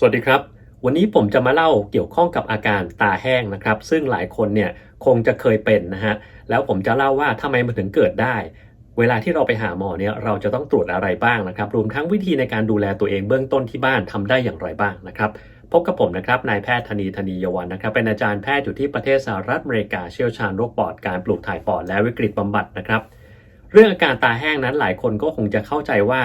สวัสดีครับ วันนี้ผมจะมาเล่าเกี่ยวข้องกับอาการตาแห้งนะครับ ซึ่งหลายคนเนี่ยคงจะเคยเป็นนะฮะแล้วผมจะเล่าว่าทำไมมันถึงเกิดได้ เวลาที่เราไปหาหมอเนี่ยเราจะต้องตรวจอะไรบ้างนะครับ รวมทั้งวิธีในการดูแลตัวเองเบื้องต้นที่บ้านทำได้อย่างไรบ้างนะครับพบกับผมนะครับนายแพทย์ธนีธนียวันนะครับ เป็นอาจารย์แพทย์อยู่ที่ประเทศสหรัฐอเมริกาเชี่ยวชาญโรคปอดการปลูกถ่ายปอดและวิกฤตบำบัดนะครับ เรื่องอาการตาแห้งนั้นหลายคนก็คงจะเข้าใจว่า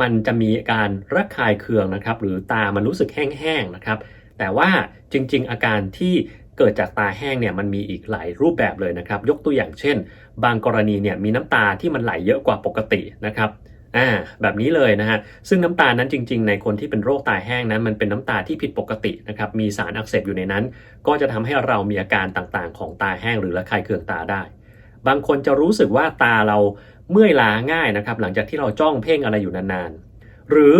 มันจะมีการระคายเคืองนะครับหรือตามันรู้สึกแห้งๆนะครับ แต่ว่าจริงๆ อาการที่เกิดจากตาแห้งเนี่ยมันมีอีกหลายรูปแบบเลยนะครับ ยกตัวอย่างเช่น บางกรณีเนี่ยมีน้ำตาที่มันไหลเยอะกว่าปกตินะครับอ่าแบบนี้เลยนะฮะซึ่งน้ำตานั้นจริง ๆ ในคนที่เป็นโรคตาแห้งนั้นมันเป็นน้ำตาที่ผิดปกตินะครับมีสารอักเสบอยู่ในนั้น ก็จะทำให้เรามีอาการต่างๆ ของตาแห้งหรือระคายเคืองตาได้ บางคนจะรู้สึกว่าตาเราเมื่อยล้าง่ายนะครับ หลังจากที่เราจ้องเพ่งอะไรอยู่นานๆ หรือ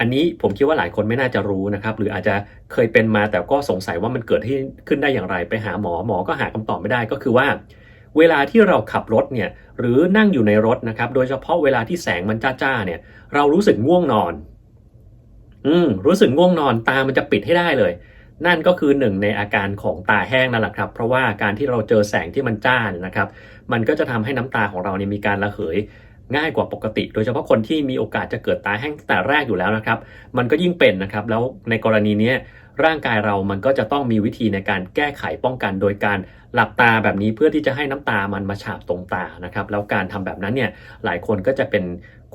อันนี้ผมคิดว่าหลายคนไม่น่าจะรู้นะครับ หรืออาจจะเคยเป็นมาแต่ก็สงสัยว่ามันเกิดที่ขึ้นได้อย่างไร ไปหาหมอหมอก็หาคำตอบไม่ได้ก็คือว่า เวลาที่เราขับรถเนี่ยหรือนั่งอยู่ในรถนะครับ โดยเฉพาะเวลาที่แสงมันจ้าๆเนี่ย เรารู้สึกง่วงนอน อืมรู้สึกง่วงนอนตามันจะปิดให้ได้เลย นั่นก็คือหนึ่งในอาการของตาแห้งนั่นแหละครับ เพราะว่าการที่เราเจอแสงที่มันจ้านนะครับ มันก็จะทำให้น้ำตาของเราเนี่ยมีการระเหยง่ายกว่าปกติ โดยเฉพาะคนที่มีโอกาสจะเกิดตาแห้งแต่แรกอยู่แล้วนะครับ มันก็ยิ่งเป็นนะครับ แล้วในกรณีนี้ร่างกายเรา มันก็จะต้องมีวิธีในการแก้ไขป้องกัน โดยการหลับตาแบบนี้เพื่อที่จะให้น้ำตามันมาฉาบตรงตานะครับ แล้วการทำแบบนั้นเนี่ย หลายคนก็จะเป็น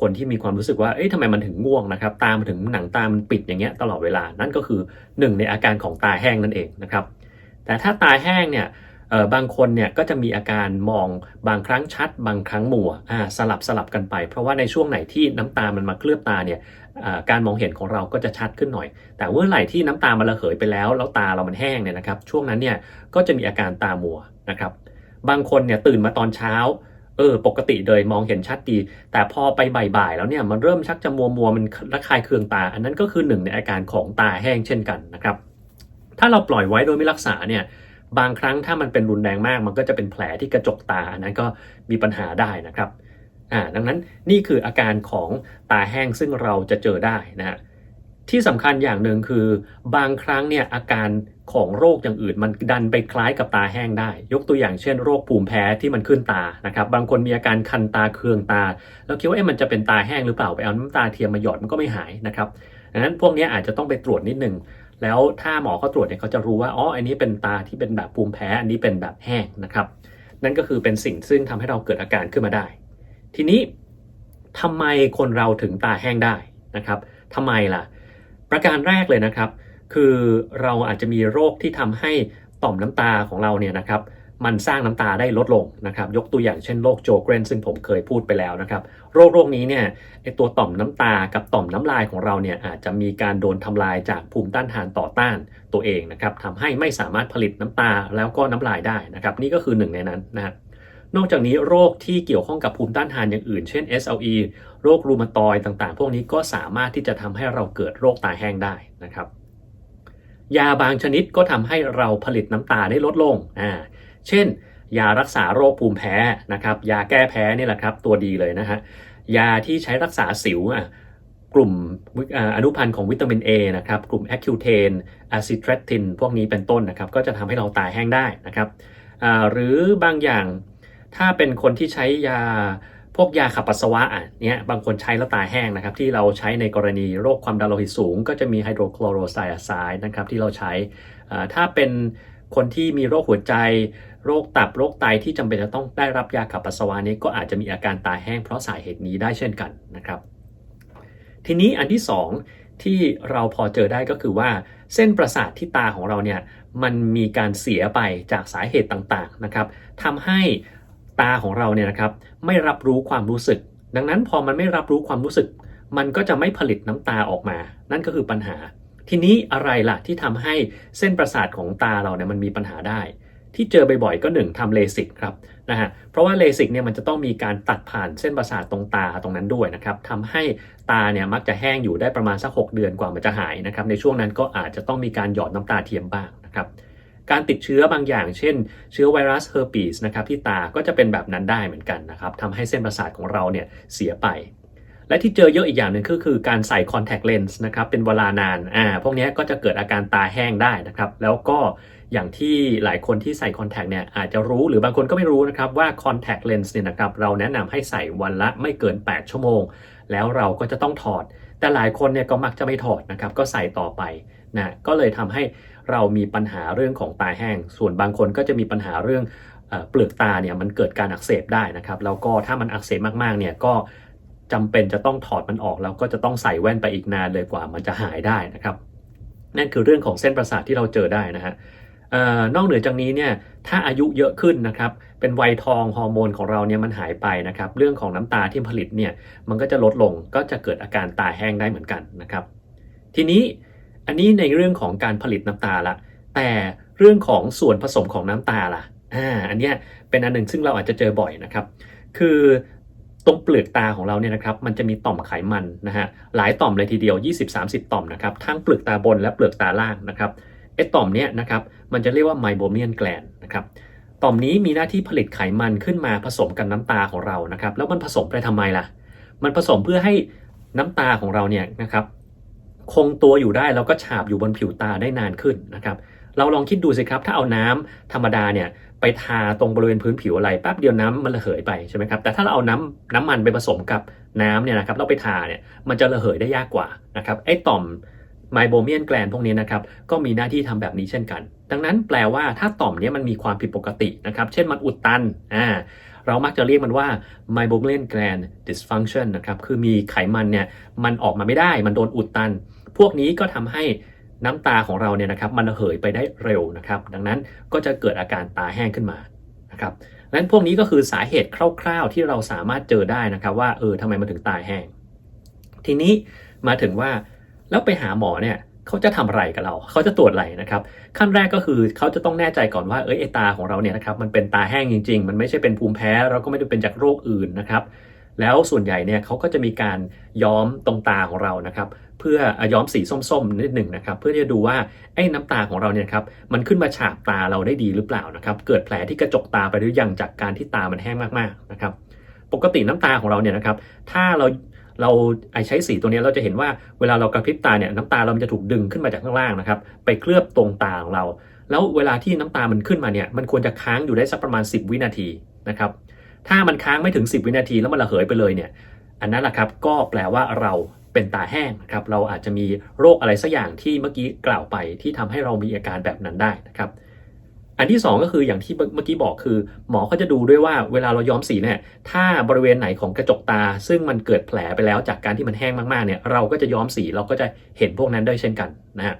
คนที่มีความรู้สึกว่า เอ๊ะทำไมมันถึงง่วงนะครับ ตามันถึงหนังตามันปิดอย่างเงี้ยตลอดเวลา นั่นก็คือหนึ่งในอาการของตาแห้งนั่นเองนะครับ แต่ถ้าตาแห้งเนี่ยบางคนเนี่ยก็จะมีอาการมองบางครั้งชัด บางครั้งมัวอ่าสลับสลับกันไป เพราะว่าในช่วงไหนที่น้ำตามันมาเคลือบตาเนี่ยการมองเห็นของเราก็จะชัดขึ้นหน่อย แต่เมื่อไหร่ที่น้ำตามันระเหยไปแล้ว แล้วตาเรามันแห้งเนี่ยนะครับ ช่วงนั้นเนี่ยก็จะมีอาการตามัวนะครับ บางคนเนี่ยตื่นมาตอนเช้า เออปกติเลยมองเห็นชัดดี แต่พอไปบ่ายๆแล้วเนี่ยมันเริ่มชักจะมัวมัวมันระคายเคืองตา อันนั้นก็คือหนึ่งในอาการของตาแห้งเช่นกันนะครับ ถ้าเราปล่อยไว้โดยไม่รักษาเนี่ยบางครั้งถ้ามันเป็นรุนแรงมาก มันก็จะเป็นแผลที่กระจกตาอันนั้นก็มีปัญหาได้นะครับอ่าดังนั้นนี่คืออาการของตาแห้งซึ่งเราจะเจอได้นะฮะที่สำคัญอย่างหนึ่งคือบางครั้งเนี่ยอาการ ของโรคอย่างอื่น มันดันไปคล้ายกับตาแห้งได้ ยกตัวอย่างเช่น โรคภูมิแพ้ที่มันขึ้นตานะครับบางคนมีอาการคันตาเคืองตา แล้วคิดว่าเอ๊ะมันจะเป็นตาแห้งหรือเปล่าไปเอาน้ำตาเทียมมาหยอดมันก็ไม่หายนะครับดังนั้นพวกนี้อาจจะต้องไปตรวจนิดนึงแล้วถ้าหมอเขาตรวจเนี่ยเขาจะรู้ว่าอ๋ออันนี้เป็นตาที่เป็นแบบภูมิแพ้อันนี้เป็นแบบแห้งนะครับ นั่นก็คือเป็นสิ่งซึ่งทำให้เราเกิดอาการขึ้นมาได้ ทีนี้ทำไมคนเราถึงตาแห้งได้นะครับทำไมล่ะ ประการแรกเลยนะครับ คือเราอาจจะมีโรคที่ทำให้ต่อมน้ำตาของเราเนี่ยนะครับมันสร้างน้ำตาได้ลดลงนะครับ ยกตัวอย่างเช่นโรคโจเกรนซึ่งผมเคยพูดไปแล้วนะครับ โรคโรคนี้เนี่ยไอตัวต่อมน้ำตากับต่อมน้ำลายของเราเนี่ยอาจจะมีการโดนทำลายจากภูมิต้านทานต่อต้านตัวเองนะครับทำให้ไม่สามารถผลิตน้ำตาแล้วก็น้ำลายได้นะครับ นี่ก็คือหนึ่งในนั้นนะครับนอกจากนี้โรคที่เกี่ยวข้องกับภูมิต้านทานอย่างอื่น เช่น SLE โรครูมาตอยต่างๆ พวกนี้ก็สามารถที่จะทำให้เราเกิดโรคตาแห้งได้นะครับ ยาบางชนิดก็ทำให้เราผลิตน้ำตาได้ลดลงอ่าเช่น ยารักษาโรคภูมิแพ้นะครับ ยาแก้แพ้นี่แหละครับ ตัวดีเลยนะฮะยาที่ใช้รักษาสิวอะกลุ่มอนุพันธ์ของวิตามิน A นะครับ กลุ่มแอคิวเทนอะซิเทรตินพวกนี้เป็นต้นนะครับ ก็จะทำให้เราตาแห้งได้นะครับ หรือบางอย่างถ้าเป็นคนที่ใช้ยา พวกยาขับปัสสาวะอะเนี้ยบางคนใช้แล้วตาแห้งนะครับ ที่เราใช้ในกรณีโรคความดันโลหิตสูง ก็จะมีไฮโดรคลอโรไซอาไซด์นะครับที่เราใช้ถ้าเป็นคนที่มีโรคหัวใจ โรคตับโรคไตที่จำเป็นจะต้องได้รับยาขับปัสสาวะนี้ก็อาจจะมีอาการตาแห้งเพราะสาเหตุนี้ได้เช่นกันนะครับ ทีนี้อันที่ 2 ที่เราพอเจอได้ก็คือว่าเส้นประสาทที่ตาของเราเนี่ยมันมีการเสียไปจากสาเหตุต่างๆนะครับทำให้ ตาของเราเนี่ยนะครับไม่รับรู้ความรู้สึก ดังนั้นพอมันไม่รับรู้ความรู้สึก มันก็จะไม่ผลิตน้ำตาออกมา นั่นก็คือปัญหา ทีนี้อะไรล่ะที่ทำให้เส้นประสาทของตาเราเนี่ยมันมีปัญหาได้ ที่เจอบ่อยๆก็หนึ่งทำเลสิกครับนะฮะเพราะว่าเลสิกเนี่ยมันจะต้องมีการตัดผ่านเส้นประสาทตรงตาตรงนั้นด้วยนะครับทำให้ตาเนี่ยมักจะแห้งอยู่ได้ประมาณสัก 6 เดือนกว่ามันจะหายนะครับในช่วงนั้นก็อาจจะต้องมีการหยอดน้ำตาเทียมบ้างนะครับ การติดเชื้อบางอย่าง เช่น เชื้อไวรัสเฮอร์ปีสนะครับที่ตาก็จะเป็นแบบนั้นได้เหมือนกันนะครับทำให้เส้นประสาทของเราเนี่ยเสียไป และที่เจอเยอะอีกอย่างหนึ่งก็คือการใส่ contact lens นะครับเป็นเวลานานอ่าพวกนี้ก็จะเกิดอาการตาแห้งได้นะครับแล้วก็อย่างที่หลายคนที่ใส่ contact เนี่ยอาจจะรู้หรือบางคนก็ไม่รู้นะครับว่า contact lens เนี่ยนะครับเราแนะนำให้ใส่วันละไม่เกิน 8 ชั่วโมง แล้วเราก็จะต้องถอด แต่หลายคนเนี่ยก็มักจะไม่ถอดนะครับก็ใส่ต่อไปนะก็เลยทำให้ เรามีปัญหาเรื่องของตาแห้ง ส่วนบางคนก็จะมีปัญหาเรื่องเปลือกตาเนี่ยมันเกิดการอักเสบได้นะครับ แล้วก็ถ้ามันอักเสบมากๆเนี่ยก็จำเป็นจะต้องถอดมันออก แล้วก็จะต้องใส่แว่นไปอีกนานเลยกว่ามันจะหายได้นะครับ นั่นคือเรื่องของเส้นประสาทที่เราเจอได้นะฮะออนอกเหนือจากนี้เนี่ยถ้าอายุเยอะขึ้นนะครับเป็นวัยทองฮอร์โมนของเราเนี่ยมันหายไปนะครับเรื่องของน้ำตาที่ผลิตเนี่ยมันก็จะลดลงก็จะเกิดอาการตาแห้งได้เหมือนกันนะครับ ทีนี้ อันนี้ในเรื่องของการผลิตน้ำตาละ แต่เรื่องของส่วนผสมของน้ำตาล่ะอ่าอันเนี้ยเป็นอันหนึ่งซึ่งเราอาจจะเจอบ่อยนะครับ คือตรงเปลือกตาของเราเนี่ยนะครับมันจะมีต่อมไขมันนะฮะหลายต่อมเลยทีเดียว 20-30 ต่อมนะครับทั้งเปลือกตาบนและเปลือกตาล่างนะครับไอ้ต่อมเนี้ยนะครับมันจะเรียกว่าไมโบเมียนแกลนนะครับต่อมนี้มีหน้าที่ผลิตไขมันขึ้นมาผสมกับน้ำตาของเรานะครับแล้วมันผสมไปทำไมล่ะ มันผสมเพื่อให้น้ำตาของเราเนี่ยนะครับ คงตัวอยู่ได้แล้วก็ฉาบอยู่บนผิวตาได้นานขึ้นนะครับ เราลองคิดดูสิครับ ถ้าเอาน้ำธรรมดาเนี่ยไปทาตรงบริเวณพื้นผิวอะไรแป๊บเดียวน้ำมันระเหยไปใช่ไหมครับแต่ถ้าเราเอาน้ำน้ำมันไปผสมกับน้ำเนี่ยนะครับเราไปทาเนี่ยมันจะระเหยได้ยากกว่านะครับไอ้ต่อมไมโบเมียนแกลนพวกนี้นะครับก็มีหน้าที่ทำแบบนี้เช่นกัน ดังนั้นแปลว่าถ้าต่อมนี้มันมีความผิดปกตินะครับ เช่นมันอุดตันอ่าเรามักจะเรียกมันว่า meibomian gland dysfunction นะครับ คือมีไขมันเนี่ย มันออกมาไม่ได้ มันโดนอุดตัน พวกนี้ก็ทำให้น้ำตาของเราเนี่ยนะครับมันระเหยไปได้เร็วนะครับ ดังนั้นก็จะเกิดอาการตาแห้งขึ้นมานะครับดังนั้นพวกนี้ก็คือสาเหตุคร่าวๆที่เราสามารถเจอได้นะครับ ว่าเออทำไมมันถึงตาแห้ง ทีนี้มาถึงว่าแล้วไปหาหมอเนี่ยเขาจะทำอะไรกับเรา เขาจะตรวจอะไรนะครับ ขั้นแรกก็คือเขาจะต้องแน่ใจก่อนว่าเออไอตาของเราเนี่ยนะครับมันเป็นตาแห้งจริง ๆ มันไม่ใช่เป็นภูมิแพ้เราก็ไม่ได้เป็นจากโรคอื่นนะครับ แล้วส่วนใหญ่เนี่ยเขาก็จะมีการย้อมตรงตาของเรานะครับเพื่อย้อมสีส้มๆนิดหนึ่งนะครับเพื่อที่จะดูว่าไอ้น้ำตาของเราเนี่ยครับมันขึ้นมาฉาบตาเราได้ดีหรือเปล่านะครับเกิดแผลที่กระจกตาไปหรือยังจากการที่ตามันแห้งมากๆนะครับปกติน้ำตาของเราเนี่ยนะครับถ้าเราเราไอใช้สีตัวนี้เราจะเห็นว่าเวลาเรากระพริบตาเนี่ยน้ำตาเราจะถูกดึงขึ้นมาจากข้างล่างนะครับไปเคลือบตรงตาของเรา แล้วเวลาที่น้ำตามันขึ้นมาเนี่ยมันควรจะค้างอยู่ได้สักประมาณ 10 วินาทีนะครับ ถ้ามันค้างไม่ถึง 10 วินาทีแล้วมันระเหยไปเลยเนี่ย อันนั้นแหละครับก็แปลว่าเราเป็นตาแห้งนะครับ เราอาจจะมีโรคอะไรสักอย่างที่เมื่อกี้กล่าวไปที่ทำให้เรามีอาการแบบนั้นได้นะครับ อันที่ 2 ก็คืออย่างที่เมื่อกี้บอกคือ หมอเขาจะดูด้วยว่าเวลาเราย้อมสีเนี่ยถ้าบริเวณไหนของกระจกตา ซึ่งมันเกิดแผลไปแล้วจากการที่มันแห้งมากๆเนี่ยเราก็จะย้อมสีเราก็จะเห็นพวกนั้นได้เช่นกันนะฮะ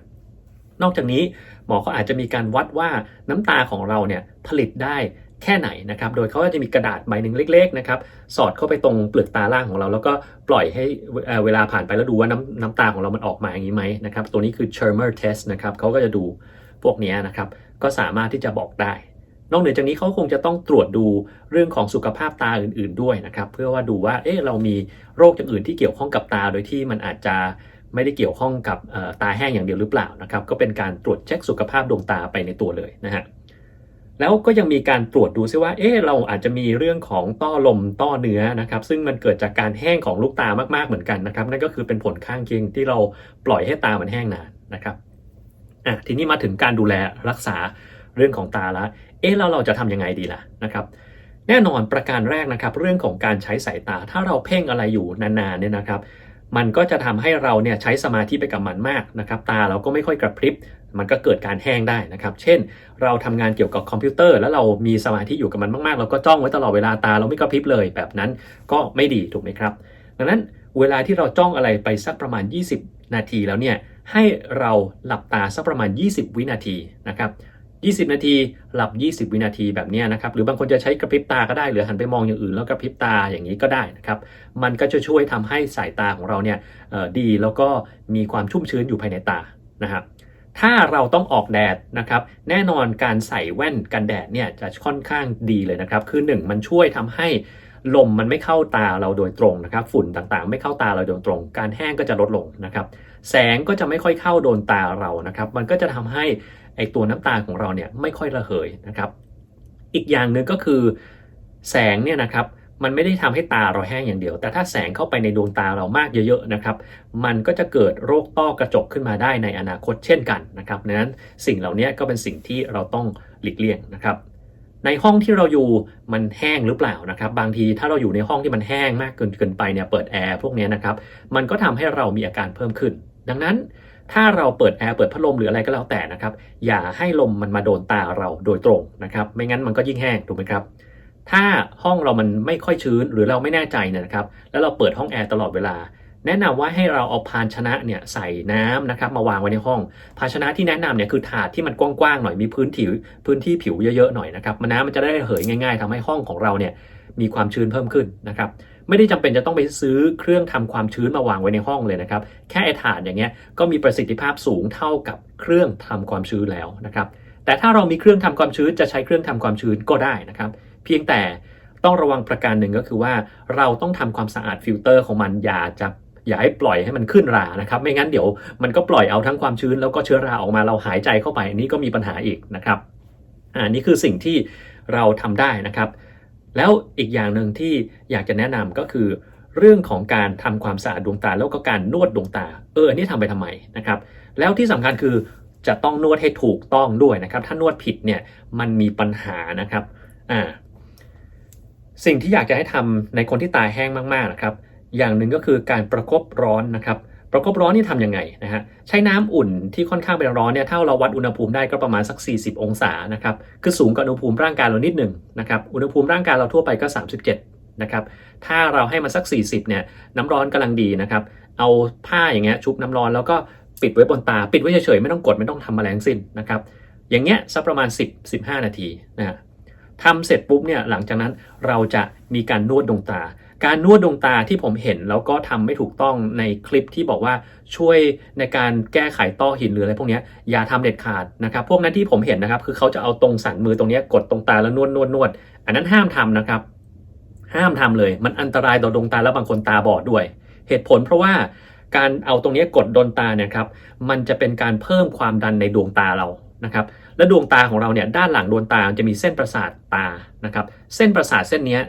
นอกจากนี้หมอเขาอาจจะมีการวัดว่าน้ำตาของเราเนี่ยผลิตได้ แค่ไหนนะครับ โดยเขาจะมีกระดาษใบหนึ่งเล็กๆนะครับ สอดเข้าไปตรงเปลือกตาล่างของเรา แล้วก็ปล่อยให้เเวลาผ่านไปแล้วดูว่าน้ำน้ำตาของเรามันออกมาอย่างนี้ไหมนะครับ ตัวนี้คือ Shermer test นะครับเขาก็จะดูพวกนี้นะครับ ก็สามารถที่จะบอกได้ นอกเหนือจากนี้เขาคงจะต้องตรวจดูเรื่องของสุขภาพตาอื่น ๆด้วยนะครับ เพื่อว่าดูว่า เอ๊ะ เรามีโรคอย่างอื่นที่เกี่ยวข้องกับตา โดยที่มันอาจจะไม่ได้เกี่ยวข้องกับตาแห้งอย่างเดียวหรือเปล่านะครับ ก็เป็นการตรวจเช็คสุขภาพดวงตาไปในตัวเลยนะฮะ แล้วก็ยังมีการตรวจดูซิว่า เอ๊ะเราอาจจะมีเรื่องของต้อลมต้อเนื้อนะครับ ซึ่งมันเกิดจากการแห้งของลูกตามากๆเหมือนกันนะครับ นั่นก็คือเป็นผลข้างเคียงที่เราปล่อยให้ตามันแห้งนานนะครับอะทีนี้มาถึงการดูแลรักษาเรื่องของตาละ เอ๊ะแล้วเราจะทำยังไงดีล่ะนะครับ แน่นอนประการแรกนะครับ เรื่องของการใช้สายตา ถ้าเราเพ่งอะไรอยู่นานๆเนี่ยนะครับ มันก็จะทำให้เราเนี่ยใช้สมาธิไปกับมันมากนะครับตาเราก็ไม่ค่อยกระพริบ มันก็เกิดการแห้งได้นะครับ เช่น เราทำงานเกี่ยวกับคอมพิวเตอร์ แล้วเรามีสมาธิอยู่กับมันมากๆ เราก็จ้องไว้ตลอดเวลาตาเราไม่กระพริบเลยแบบนั้นก็ไม่ดีถูกไหมครับ ดังนั้นเวลาที่เราจ้องอะไรไปสักประมาณ 20 นาทีแล้วเนี่ยให้เราหลับตาสักประมาณ 20 วินาทีนะครับ 20 นาที หลับ 20 วินาทีแบบนี้นะครับ หรือบางคนจะใช้กระพริบตาก็ได้ หรือหันไปมองอย่างอื่นแล้วกระพริบตาอย่างนี้ก็ได้นะครับ มันก็จะช่วยทำให้สายตาของเราเนี่ยดีแล้วก็มีความชุ่มชื้นอยู่ภายในตานะครับ ถ้าเราต้องออกแดดนะครับ แน่นอนการใส่แว่นกันแดดเนี่ยจะค่อนข้างดีเลยนะครับ คือ 1 มันช่วยทำให้ ลมมันไม่เข้าตาเราโดยตรงนะครับ ฝุ่นต่างๆ ไม่เข้าตาเราโดยตรง การแห้งก็จะลดลงนะครับ แสงก็จะไม่ค่อยเข้าโดนตาเรานะครับ มันก็จะทำให้ไอตัวน้ำตาของเราเนี่ยไม่ค่อยระเหยนะครับ อีกอย่างหนึ่งก็คือ แสงเนี่ยนะครับมันไม่ได้ทำให้ตาเราแห้งอย่างเดียว แต่ถ้าแสงเข้าไปในดวงตาเรามากเยอะๆนะครับ มันก็จะเกิดโรคต้อกระจกขึ้นมาได้ในอนาคตเช่นกันนะครับดังนั้นสิ่งเหล่านี้ก็เป็นสิ่งที่เราต้องหลีกเลี่ยงนะครับ ในห้องที่เราอยู่มันแห้งหรือเปล่านะครับ บางทีถ้าเราอยู่ในห้องที่มันแห้งมากเกินเกินไปเนี่ยเปิดแอร์พวกนี้นะครับมันก็ทำให้เรามีอาการเพิ่มขึ้น ดังนั้นถ้าเราเปิดแอร์เปิดพัดลมหรืออะไรก็แล้วแต่นะครับอย่าให้ลมมันมาโดนตาเราโดยตรงนะครับ ไม่งั้นมันก็ยิ่งแห้งถูกไหมครับถ้าห้องเรามันไม่ค่อยชื้นหรือเราไม่แน่ใจนะครับ แล้วเราเปิดห้องแอร์ตลอดเวลา แนะนำว่าให้เราเอาภาชนะเนี่ยใส่น้ำนะครับมาวางไว้ในห้อง ภาชนะที่แนะนำเนี่ยคือถาดที่มันกว้างๆหน่อยมีพื้นที่พื้นที่ผิวเยอะๆหน่อยนะครับมันน้ำมันจะได้เหยง่าย ๆทำให้ห้องของเราเนี่ยมีความชื้นเพิ่มขึ้นนะครับไม่ได้จำเป็นจะต้องไปซื้อเครื่องทำความชื้นมาวางไว้ในห้องเลยนะครับแค่ไอถาดอย่างเงี้ยก็มีประสิทธิภาพสูงเท่ากับเครื่องทำความชื้นแล้วนะครับแต่ถ้าเรามีเครื่องทำความชื้นจะใช้เครื่องทำความชื้นก็ได้นะครับเพียงแต่ต้องระวังประการหนึ่งก็คือว่าเราต้องทำความสะอาดฟิลเตอร์ของมันอย่าจะ อย่าให้ปล่อยให้มันขึ้นรานะครับ ไม่งั้นเดี๋ยวมันก็ปล่อยเอาทั้งความชื้นแล้วก็เชื้อราออกมาเราหายใจเข้าไปอันนี้ก็มีปัญหาอีกนะครับอ่านี่คือสิ่งที่เราทำได้นะครับ แล้วอีกอย่างหนึ่งที่อยากจะแนะนำก็คือ เรื่องของการทำความสะอาดดวงตาแล้วก็การนวดดวงตา เอออันนี้ทำไปทำไมนะครับ แล้วที่สำคัญคือจะต้องนวดให้ถูกต้องด้วยนะครับ ถ้านวดผิดเนี่ยมันมีปัญหานะครับอ่าสิ่งที่อยากจะให้ทำในคนที่ตาแห้งมากๆนะครับ อย่างหนึ่งก็คือการประคบร้อนนะครับ ประคบร้อนนี่ทำยังไงนะฮะใช้น้ำอุ่นที่ค่อนข้างเป็นร้อนเนี่ยถ้าเราวัดอุณหภูมิได้ก็ประมาณสัก 40 องศานะครับคือสูงกว่าอุณหภูมิร่างกายเรานิดหนึ่งนะครับอุณหภูมิร่างกายเราทั่วไปก็ 37นะครับถ้าเราให้มันสัก 40เนี่ยน้ำร้อนกำลังดีนะครับเอาผ้าอย่างเงี้ยชุบน้ำร้อนแล้วก็ปิดไว้บนตาปิดไว้เฉยๆไม่ต้องกดไม่ต้องทำอะไรทั้งสิ้นนะครับอย่างเงี้ยสักประมาณ 10 15 นาทีนะฮะทำเสร็จปุ๊บเนี่ยหลังจากนั้นเราจะมีการนวดดวงตา การนวดดวงตาที่ผมเห็นแล้วก็ทำไม่ถูกต้องในคลิปที่บอกว่าช่วยในการแก้ไขต้อหินหรืออะไรพวกนี้อย่าทำเด็ดขาดนะครับ พวกนั้นที่ผมเห็นนะครับ คือเขาจะเอาตรงสันมือตรงนี้กดตรงตาแล้วนวดนวดนวดอันนั้นห้ามทำนะครับ ห้ามทำเลย มันอันตรายต่อดวงตาแล้วบางคนตาบอดด้วย เหตุผลเพราะว่าการเอาตรงนี้กดโดนตาเนี่ยครับ มันจะเป็นการเพิ่มความดันในดวงตาเรานะครับ และดวงตาของเราเนี่ยด้านหลังดวงตาจะมีเส้นประสาทตานะครับ เส้นประสาทเส้นนี้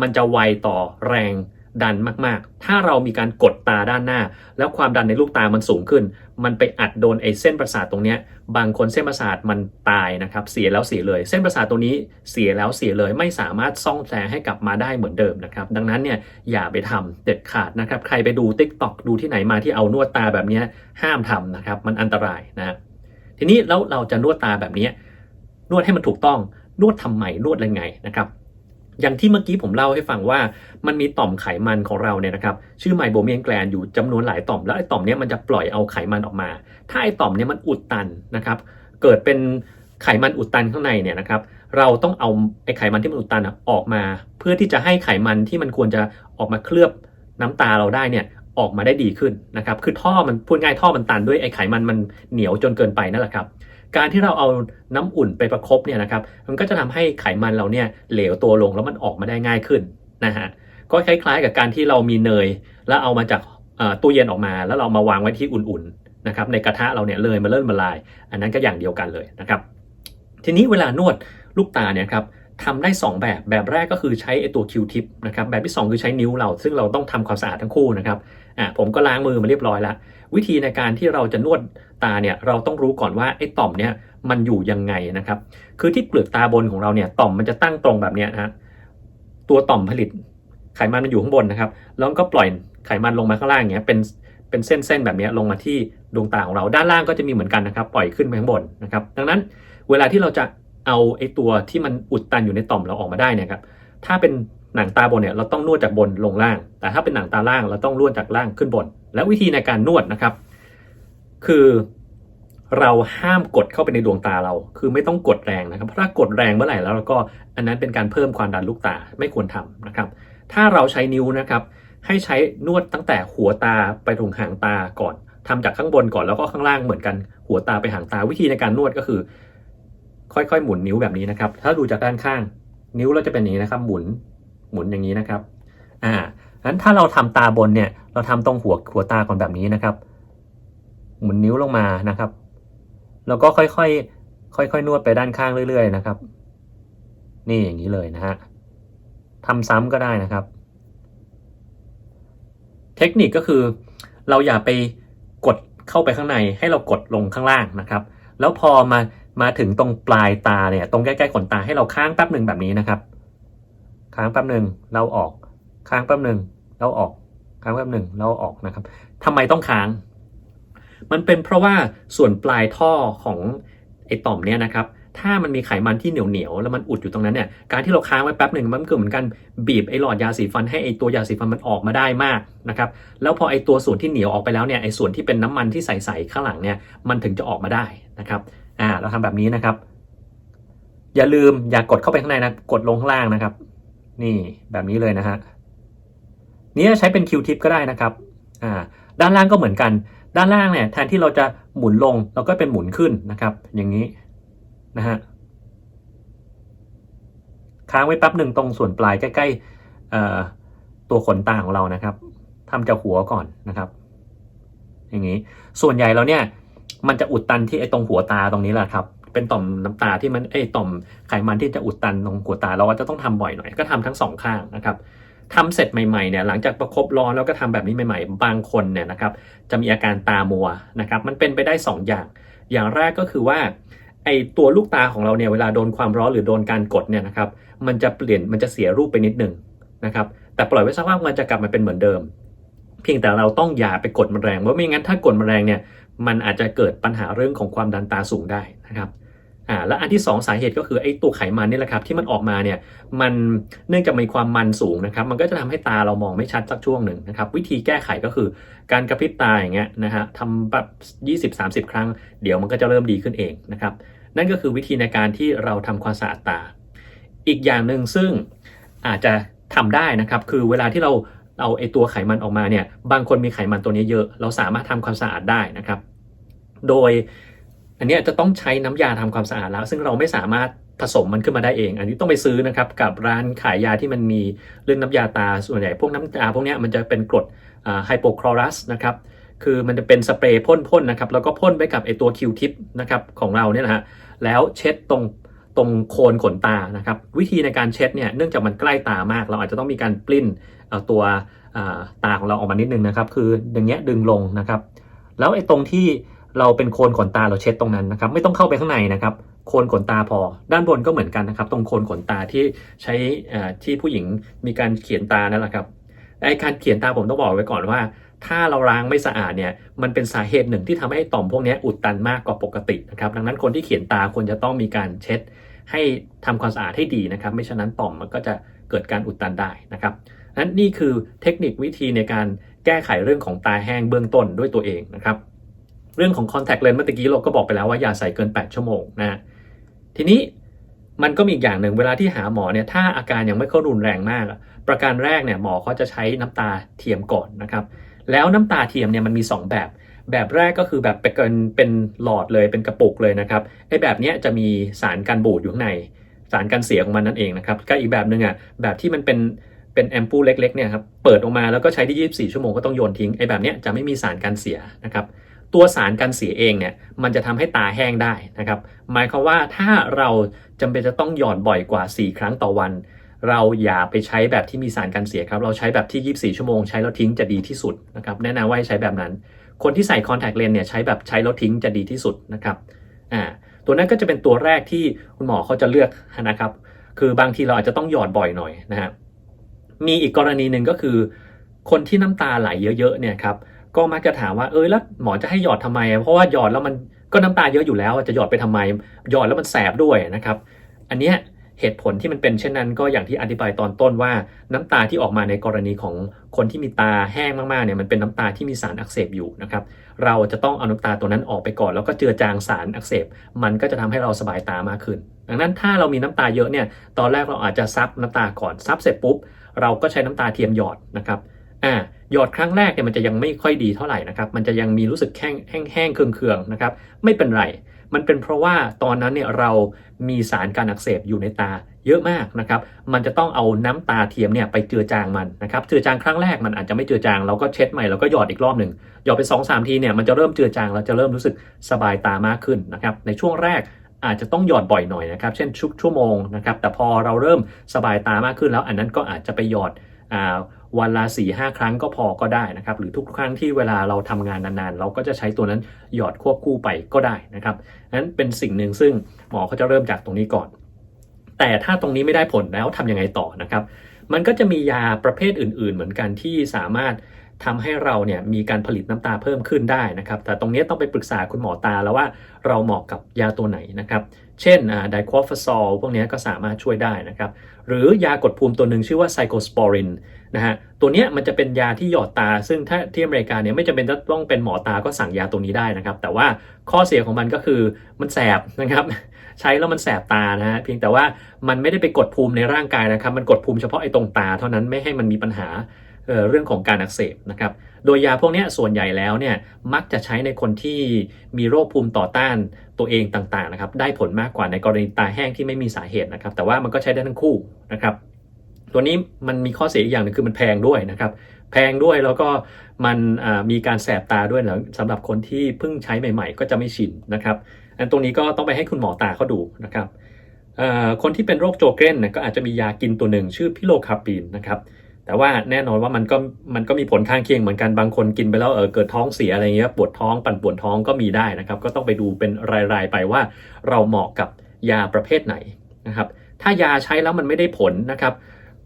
มันจะไวต่อแรงดันมาก ๆ ถ้าเรามีการกดตาด้านหน้า แล้วความดันในลูกตามันสูงขึ้น มันไปอัดโดนไอ้เส้นประสาทตรงเนี้ย บางคนเส้นประสาทมันตายนะครับ เสียแล้วเสียเลย เส้นประสาทตรงนี้เสียแล้วเสียเลย ไม่สามารถซ่อมแซมให้กลับมาได้เหมือนเดิมนะครับ ดังนั้นเนี่ยอย่าไปทำเด็ดขาดนะครับ ใครไปดู t ิ k t o k ดูที่ไหนมาที่เอานวดตาแบบเนี้ยห้ามทำนะครับ มันอันตรายนะ ทีนี้แล้วเราจะนวดตาแบบนี้ นวดให้มันถูกต้อง นวดทำไม นวดยังไงนะครับ อย่างที่เมื่อกี้ผมเล่าให้ฟังว่ามันมีต่อมไขมันของเราเนี่ยนะครับชื่อไมโบเมียนแกลนอยู่จำนวนหลายต่อม แล้วไอ้ต่อมเนี้ยมันจะปล่อยเอาไขมันออกมา ถ้าไอ้ต่อมเนี้ยมันอุดตันนะครับ เกิดเป็นไขมันอุดตันข้างในเนี่ยนะครับเราต้องเอาไอ้ไขมันที่มันอุดตันออกมา เพื่อที่จะให้ไขมันที่มันควรจะออกมาเคลือบน้ำตาเราได้เนี่ยออกมาได้ดีขึ้นนะครับคือท่อมันพูดง่ายท่อมันตันด้วยไอ้ไขมันมันเหนียวจนเกินไปนั่นแหละครับ การที่เราเอาน้ำอุ่นไปประคบเนี่ยนะครับมันก็จะทำให้ไขมันเราเนี่ยเหลวตัวลงแล้วมันออกมาได้ง่ายขึ้นนะฮะก็คล้าย ๆ กับการที่เรามีเนย แล้วเอามาจากตู้เย็นออกมา แล้วเรามาวางไว้ที่อุ่นๆนะครับในกระทะเราเนี่ยเลยมาเริ่มละลาย อันนั้นก็อย่างเดียวกันเลยนะครับทีนี้เวลานวดลูกตาเนี่ยครับทำได้ 2 แบบแบบแรกก็คือใช้ไอตัวคิวทิปนะครับแบบที่ 2 คือใช้นิ้วเรา ซึ่งเราต้องทำความสะอาดทั้งคู่นะครับอ่าผมก็ล้างมือมาเรียบร้อยแล้ว วิธีในการที่เราจะนวดตาเนี่ยเราต้องรู้ก่อนว่าไอ้ต่อมเนี่ยมันอยู่ยังไงนะครับ คือที่เปลือกตาบนของเราเนี่ยต่อมมันจะตั้งตรงแบบเนี้ยนะฮะตัวต่อมผลิตไขมันมันอยู่ข้างบนนะครับ แล้วก็ปล่อยไขมันลงมาข้างล่างอย่างเงี้ยเป็นเป็นเส้นๆแบบนี้ลงมาที่ดวงตาของเราด้านล่างก็จะมีเหมือนกันนะครับ ปล่อยขึ้นไปข้างบนนะครับ ดังนั้นเวลาที่เราจะเอาไอ้ตัวที่มันอุดตันอยู่ในต่อมเราออกมาได้เนี่ยครับถ้าเป็น หนังตาบนเนี่ยเราต้องนวดจากบนลงล่าง แต่ถ้าเป็นหนังตาล่างเราต้องนวดจากล่างขึ้นบน และวิธีในการนวดนะครับ คือเราห้ามกดเข้าไปในดวงตาเรา คือไม่ต้องกดแรงนะครับ เพราะถ้ากดแรงเมื่อไหร่แล้วเราก็อันนั้นเป็นการเพิ่มความดันลูกตาไม่ควรทำนะครับ ถ้าเราใช้นิ้วนะครับ ให้ใช้นวดตั้งแต่หัวตาไปถึงหางตาก่อนทำจากข้างบนก่อนแล้วก็ข้างล่างเหมือนกัน หัวตาไปหางตา วิธีในการนวดก็คือ ค่อยๆ หมุนนิ้วแบบนี้นะครับ ถ้าดูจากด้านข้าง นิ้วเราจะเป็นอย่างนี้นะครับ หมุน หมุนอย่างนี้นะครับอ่างั้นถ้าเราทำตาบนเนี่ย เราทำตรงหัวหัวตาก่อนแบบนี้นะครับ หมุนนิ้วลงมานะครับ แล้วก็ค่อยๆค่อยๆนวดไปด้านข้างเรื่อย ๆ นะครับ นี่อย่างนี้เลยนะฮะทำซ้ำก็ได้นะครับ เทคนิคก็คือ เราอย่าไปกดเข้าไปข้างใน ให้เรากดลงข้างล่างนะครับ แล้วพอมามาถึงตรงปลายตาเนี่ย ตรงใกล้ๆขนตาให้เราค้างแป๊บหนึ่งแบบนี้นะครับ ค้างแป๊บหนึ่งเราออก ค้างแป๊บหนึ่งเราออก ค้างแป๊บหนึ่งเราออกนะครับทำไมต้องค้าง มันเป็นเพราะว่าส่วนปลายท่อของไอ้ต่อมเนี่ยนะครับ ถ้ามันมีไขมันที่เหนียวเหนียวแล้วมันอุดอยู่ตรงนั้นเนี่ย การที่เราค้างไว้แป๊บหนึ่งมันก็เหมือนกันบีบไอ้หลอดยาสีฟันให้ไอ้ตัวยาสีฟันมันออกมาได้มากนะครับ แล้วพอไอ้ตัวส่วนที่เหนียวออกไปแล้วเนี่ยไอ้ส่วนที่เป็นน้ำมันที่ใสๆข้างหลังเนี่ยมันถึงจะออกมาได้นะครับอ่าเราทำแบบนี้นะครับ อย่าลืมอย่ากดเข้าไปข้างในนะกดลงข้างล่างนะครับ นี่แบบนี้เลยนะฮะนี่ใช้เป็นคิวทิปก็ได้นะครับอ่าด้านล่างก็เหมือนกัน ด้านล่างเนี่ยแทนที่เราจะหมุนลงเราก็เป็นหมุนขึ้นนะครับ อย่างนี้นะฮะค้างไว้แป๊บหนึ่งตรงส่วนปลายใกล้ๆตัวขนตาของเรานะครับทำจากหัวก่อนนะครับ อย่างนี้ ส่วนใหญ่แล้วเนี่ย มันจะอุดตันที่ไอ้ตรงหัวตาตรงนี้แหละครับ เป็นต่อมน้ำตาที่มันไอ้ต่อมไขมันที่จะอุดตันตรงหัวตา เราก็จะต้องทำบ่อยหน่อยก็ทำทั้งสองข้างนะครับทำเสร็จใหม่ๆเนี่ยหลังจากประคบร้อนแล้วก็ทำแบบนี้ใหม่ๆ บางคนเนี่ยนะครับจะมีอาการตามัวนะครับมันเป็นไปได้ 2 อย่าง อย่างแรกก็คือว่าไอตัวลูกตาของเราเนี่ยเวลาโดนความร้อนหรือโดนการกดเนี่ยนะครับมันจะเปลี่ยนมันจะเสียรูปไปนิดหนึ่งนะครับแต่ปล่อยไว้สักพักมันจะกลับมาเป็นเหมือนเดิม เพียงแต่เราต้องอย่าไปกดมันแรงเพราะไม่งั้นถ้ากดมันแรงเนี่ยมันอาจจะเกิดปัญหาเรื่องของความดันตาสูงได้นะครับอ่าและอันที่สองสาเหตุก็คือไอ้ตัวไขมันนี่แหละครับที่มันออกมาเนี่ยมันเนื่องจากมีความมันสูงนะครับมันก็จะทำให้ตาเรามองไม่ชัดสักช่วงหนึ่งนะครับวิธีแก้ไขก็คือการกระพริบตาอย่างเงี้ยนะฮะทำแบบ20-30ครั้ง เดี๋ยวมันก็จะเริ่มดีขึ้นเองนะครับนั่นก็คือวิธีในการที่เราทำความสะอาดตา อีกอย่างหนึ่งซึ่งอาจจะทำได้นะครับคือเวลาที่เรา เอาไอตัวไขมันออกมาเนี่ยบางคนมีไขมันตัวนี้เยอะ เราสามารถทำความสะอาดได้นะครับ โดยอันนี้จะต้องใช้น้ำยาทำความสะอาดแล้ว ซึ่งเราไม่สามารถผสมมันขึ้นมาได้เอง อันนี้ต้องไปซื้อนะครับกับร้านขายยาที่มันมีเรื่องน้ำยาตาส่วนใหญ่พวกน้ำยาพวกนี้มันจะเป็นกรดไฮโปคลอรัสนะครับคือมันจะเป็นสเปรย์พ่นๆนะครับแล้วก็พ่นไปกับไอตัวคิวทิปนะครับของเราเนี่ยนะฮะแล้วเช็ดตรงตรงโคนขนตานะครับวิธีในการเช็ดเนี่ยเนื่องจากมันใกล้ตามาก เราอาจจะต้องมีการปลิ้นตัว ตาของเราออกมานิดนึงนะครับ คืออย่างเงี้ยดึงลงนะครับ แล้วไอ้ตรงที่เราเป็นโคนขนตาเราเช็ดตรงนั้นนะครับ ไม่ต้องเข้าไปข้างในนะครับ โคนขนตาพอ ด้านบนก็เหมือนกันนะครับ ตรงโคนขนตาที่ใช้ที่ผู้หญิงมีการเขียนตานั่นแหละครับไอ้การเขียนตาผมต้องบอกไว้ก่อนว่า ถ้าเราล้างไม่สะอาดเนี่ยมันเป็นสาเหตุหนึ่งที่ทำให้ต่อมพวกนี้อุดตันมากกว่าปกตินะครับดังนั้นคนที่เขียนตาควรจะต้องมีการเช็ดให้ทำความสะอาดให้ดีนะครับ ไม่ฉะนั้นต่อมมันก็จะเกิดการอุดตันได้นะครับ นั้นนี่คือเทคนิควิธีในการแก้ไขเรื่องของตาแห้งเบื้องต้นด้วยตัวเองนะครับ เรื่องของ contact lens เมื่อกี้เราก็บอกไปแล้วว่าอย่าใส่เกิน 8 ชั่วโมงนะทีนี้มันก็มีอีกอย่างหนึ่งเวลาที่หาหมอเนี่ยถ้าอาการยังไม่เข้ารุนแรงมากอะประการแรกเนี่ยหมอเขาจะใช้น้ำตาเทียมก่อนนะครับ แล้วน้ำตาเทียมเนี่ยมันมี 2 แบบ แบบแรกก็คือแบบเป็นเป็นหลอดเลยเป็นกระปุกเลยนะครับไอ้แบบเนี้ยจะมีสารกันบูดอยู่ข้างใน สารกันเสียของมันนั่นเองนะครับก็อีกแบบหนึ่งอะแบบที่มันเป็น เป็นแอมพูลเล็กๆเนี่ยครับเปิดออกมาแล้วก็ใช้ได้ 24 ชั่วโมงก็ต้องโยนทิ้งไอ้แบบเนี้ยจะไม่มีสารกันเสียนะครับตัวสารกันเสียเองเนี่ยมันจะทำให้ตาแห้งได้นะครับหมายความว่าถ้าเราจำเป็นจะต้องหยอดบ่อยกว่า 4 ครั้งต่อวัน เราอย่าไปใช้แบบที่มีสารกันเสียครับเราใช้แบบที่ 24 ชั่วโมงใช้แล้วทิ้งจะดีที่สุดนะครับแนะนำว่าให้ใช้แบบนั้น คนที่ใส่คอนแทคเลนส์เนี่ยใช้แบบใช้แล้วทิ้งจะดีที่สุดนะครับอ่าตัวนั้นก็จะเป็นตัวแรกที่คุณหมอเขาจะเลือกนะครับคือบางทีเราอาจจะต้องหยอดบ่อยหน่อยนะฮะ มีอีกกรณีหนึ่งก็คือ คนที่น้ำตาไหลเยอะๆเนี่ยครับก็มักจะถามว่าเออแล้วหมอจะให้หยอดทำไม เพราะว่าหยอดแล้วมันก็น้ำตาเยอะอยู่แล้วจะหยอดไปทำไม หยอดแล้วมันแสบด้วยนะครับ อันเนี้ยเหตุผลที่มันเป็นเช่นนั้นก็อย่างที่อธิบายตอนต้นว่าน้ำตาที่ออกมาในกรณีของคนที่มีตาแห้งมากๆเนี่ยมันเป็นน้ำตาที่มีสารอักเสบอยู่นะครับเราจะต้องเอาน้ำตาตัวนั้นออกไปก่อน แล้วก็เจือจางสารอักเสบ มันก็จะทำให้เราสบายตามากขึ้น ดังนั้นถ้าเรามีน้ำตาเยอะเนี่ยตอนแรกเราอาจจะซับน้ำตาก่อนซับเสร็จปุ๊บ เราก็ใช้น้ำตาเทียมหยอดนะครับอ่าหยอดครั้งแรกเนี่ยมันจะยังไม่ค่อยดีเท่าไหร่นะครับ มันจะยังมีรู้สึกแห้งแห้งแห้งเคืองๆนะครับ ไม่เป็นไร มันเป็นเพราะว่าตอนนั้นเนี่ยเรามีสารการอักเสบอยู่ในตาเยอะมากนะครับ มันจะต้องเอาน้ำตาเทียมเนี่ยไปเจือจางมันนะครับ เจือจางครั้งแรกมันอาจจะไม่เจือจาง เราก็เช็ดใหม่แล้วก็หยอดอีกรอบหนึ่งหยอดไป2อสทีเนี่ยมันจะเริ่มเจือจางเราจะเริ่มรู้สึกสบายตามากขึ้นนะครับ ในช่วงแรก อาจจะต้องหยอดบ่อยหน่อยนะครับ เช่นชุกชั่วโมงนะครับ แต่พอเราเริ่มสบายตามากขึ้นแล้ว อันนั้นก็อาจจะไปหยอดอวันละ4ีหครั้งก็พอก็ได้นะครับ หรือทุกครั้งที่เวลาเราทำงานนานๆ เราก็จะใช้ตัวนั้นหยอดควบคู่ไปก็ได้นะครับนั้นเป็นสิ่งหนึ่งซึ่งหมอเขาจะเริ่มจากตรงนี้ก่อน แต่ถ้าตรงนี้ไม่ได้ผลแล้วทำยังไงต่อนะครับ มันก็จะมียาประเภทอื่น ๆ เหมือนกันที่สามารถ ทำให้เราเนี่ยมีการผลิตน้ำตาเพิ่มขึ้นได้นะครับ แต่ตรงนี้ต้องไปปรึกษาคุณหมอตาแล้วว่าเราเหมาะกับยาตัวไหนนะครับ เช่นไดคอฟซอลพวกนี้ก็สามารถช่วยได้นะครับ หรือยากดภูมิตัวหนึ่งชื่อว่าไซโคสปอรินนะฮะ ตัวนี้มันจะเป็นยาที่หยอดตา ซึ่งถ้าที่อเมริกาเนี่ยไม่จำเป็นต้องเป็นหมอตาก็สั่งยาตัวนี้ได้นะครับ แต่ว่าข้อเสียของมันก็คือมันแสบนะครับ ใช้แล้วมันแสบตานะฮะ เพียงแต่ว่ามันไม่ได้ไปกดภูมิในร่างกายนะครับ มันกดภูมิเฉพาะไอ้ตรงตาเท่านั้นไม่ให้มันมีปัญหา เเรื่องของการอักเสบนะครับ โดยยาพวกนี้ส่วนใหญ่แล้วเนี่ยมักจะใช้ในคนที่มีโรคภูมิต่อต้านตัวเองต่างๆนะครับได้ผลมากกว่าในกรณีตาแห้งที่ไม่มีสาเหตุนะครับ แต่ว่ามันก็ใช้ได้ทั้งคู่นะครับ ตัวนี้มันมีข้อเสียอีกอย่างหนึงคือมันแพงด้วยนะครับ แพงด้วยแล้วก็มันมีการแสบตาด้วยนะสำหรับคนที่เพิ่งใช้ใหม่ ๆ ก็จะไม่ชินนะครับอันตรงนี้ก็ต้องไปให้คุณหมอตาเขาดูนะครับคนที่เป็นโรคโจเกรนเนี่ยก็อาจจะมียากินตัวหนึ่งชื่อพิโลคาปีนนะครับ แต่ว่าแน่นอนว่ามันก็มันก็มีผลข้างเคียงเหมือนกันบางคนกินไปแล้วเออเกิดท้องเสียอะไรเงี้ยปวดท้องปั่นปวดท้องก็มีได้นะครับ ก็ต้องไปดูเป็นรายๆไปว่าเราเหมาะกับยาประเภทไหนนะครับ ถ้ายาใช้แล้วมันไม่ได้ผลนะครับ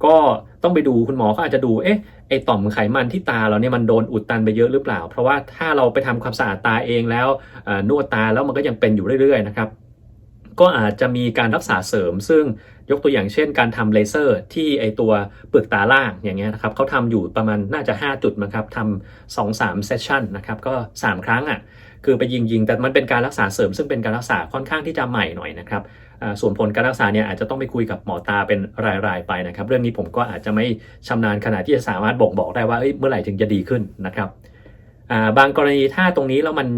ก็ต้องไปดูคุณหมอเขาอาจจะดูเอ๊ะไอต่อมไขมันที่ตาเราเนี่ยมันโดนอุดตันไปเยอะหรือเปล่า เพราะว่าถ้าเราไปทำความสะอาดตาเองแล้วนวดตาแล้วมันก็ยังเป็นอยู่เรื่อยๆนะครับก็อาจจะมีการรักษาเสริมซึ่ง ยกตัวอย่างเช่น การทำเลเซอร์ที่ไอตัวเปลือกตาล่างอย่างเงี้ยนะครับเขาทำอยู่ประมาณน่าจะ 5 จุดนะครับทำสองสามเซสชันนะครับก็ 3 ครั้งอะคือไปยิงยิงแต่มันเป็นการรักษาเสริม ซึ่งเป็นการรักษาค่อนข้างที่จะใหม่หน่อยนะครับส่วนผลการรักษาเนี่ยอาจจะต้องไปคุยกับหมอตาเป็นรายๆไปนะครับเรื่องนี้ผมก็อาจจะไม่ชำนาญขนาดที่จะสามารถบ่งบอกได้ว่าเมื่อไหร่ถึงจะดีขึ้นนะครับบางกรณีถ้าตรงนี้แล้วมัน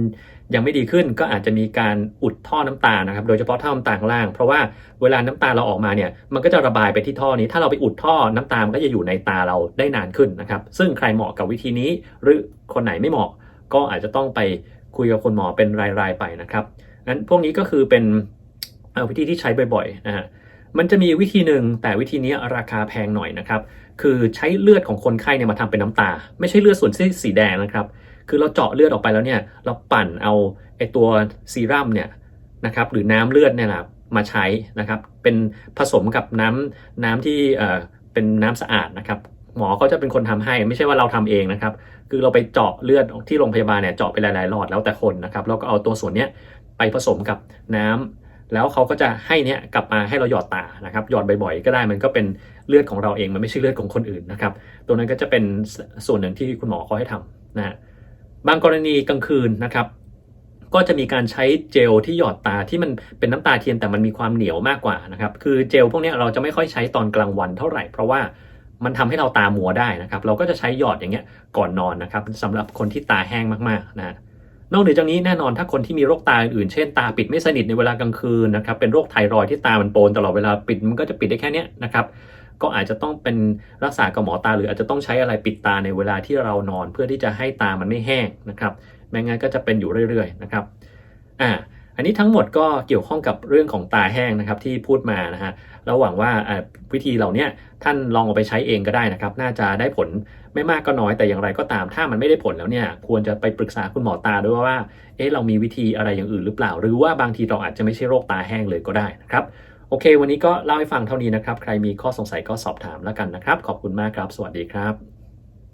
ยังไม่ดีขึ้นก็อาจจะมีการอุดท่อน้ำตานะครับ โดยเฉพาะท่อน้ำตาข้างล่าง เพราะว่าเวลาน้ำตาเราออกมาเนี่ย มันก็จะระบายไปที่ท่อนี้ ถ้าเราไปอุดท่อน้ำตามันก็จะอยู่ในตาเราได้นานขึ้นนะครับ ซึ่งใครเหมาะกับวิธีนี้ หรือคนไหนไม่เหมาะ ก็อาจจะต้องไปคุยกับคนหมอเป็นรายๆไปนะครับงั้นพวกนี้ก็คือเป็นวิธีที่ใช้บ่อยๆนะฮะมันจะมีวิธีหนึ่งแต่วิธีนี้ราคาแพงหน่อยนะครับ คือใช้เลือดของคนไข้เนี่ยมาทำเป็นน้ำตา ไม่ใช่เลือดส่วนที่สีแดงนะครับ คือเราเจาะเลือดออกไปแล้วเนี่ย เราปั่นเอาไอตัวซีรัมเนี่ยนะครับหรือน้ำเลือดเนี่ยนะมาใช้นะครับ เป็นผสมกับน้ำน้ำที่เอ่อเป็นน้ำสะอาดนะครับ หมอเขาจะเป็นคนทำให้ไม่ใช่ว่าเราทำเองนะครับ คือเราไปเจาะเลือดที่โรงพยาบาลเนี่ยเจาะไปหลายๆหลอดแล้วแต่คนนะครับแล้วก็เอาตัวส่วนเนี้ยไปผสมกับน้ำแล้วเขาก็จะให้เนี้ยกลับมาให้เราหยอดตานะครับหยอดบ่อยๆก็ได้มันก็เป็นเลือดของเราเองมันไม่ใช่เลือดของคนอื่นนะครับ ตัวนั้นก็จะเป็นส่วนหนึ่งที่คุณหมอเขาให้ทำนะฮะ บางกรณีกลางคืนนะครับ ก็จะมีการใช้เจลที่หยอดตาที่มันเป็นน้ำตาเทียมแต่มันมีความเหนียวมากกว่านะครับ คือเจลพวกนี้เราจะไม่ค่อยใช้ตอนกลางวันเท่าไหร่ เพราะว่ามันทำให้เราตามัวได้นะครับ เราก็จะใช้หยอดอย่างเงี้ยก่อนนอนนะครับสำหรับคนที่ตาแห้งมากๆนะนอกเหนือจากนี้แน่นอนถ้าคนที่มีโรคตาอื่น เช่นตาปิดไม่สนิทในเวลากลางคืนนะครับเป็นโรคไทรอยที่ตามันโปนตลอดเวลาปิดมันก็จะปิดได้แค่นี้นะครับ ก็อาจจะต้องเป็นรักษากับหมอตา หรืออาจจะต้องใช้อะไรปิดตาในเวลาที่เรานอน เพื่อที่จะให้ตามันไม่แห้งนะครับไม่งั้นก็จะเป็นอยู่เรื่อยๆนะครับอ่าอันนี้ทั้งหมดก็เกี่ยวข้องกับเรื่องของตาแห้งนะครับที่พูดมานะฮะเราหวังว่าวิธีเหล่านี้ท่านลองเอาไปใช้เองก็ได้นะครับ น่าจะได้ผลไม่มากก็น้อยแต่อย่างไรก็ตาม ถ้ามันไม่ได้ผลแล้วเนี่ยควรจะไปปรึกษาคุณหมอตาด้วยว่าเอ๊ะเรามีวิธีอะไรอย่างอื่นหรือเปล่า หรือว่าบางทีเราอาจจะไม่ใช่โรคตาแห้งเลยก็ได้นะครับ โอเค วันนี้ก็เล่าให้ฟังเท่านี้นะครับ ใครมีข้อสงสัยก็สอบถามแล้วกันนะครับ ขอบคุณมากครับ สวัสดีครับ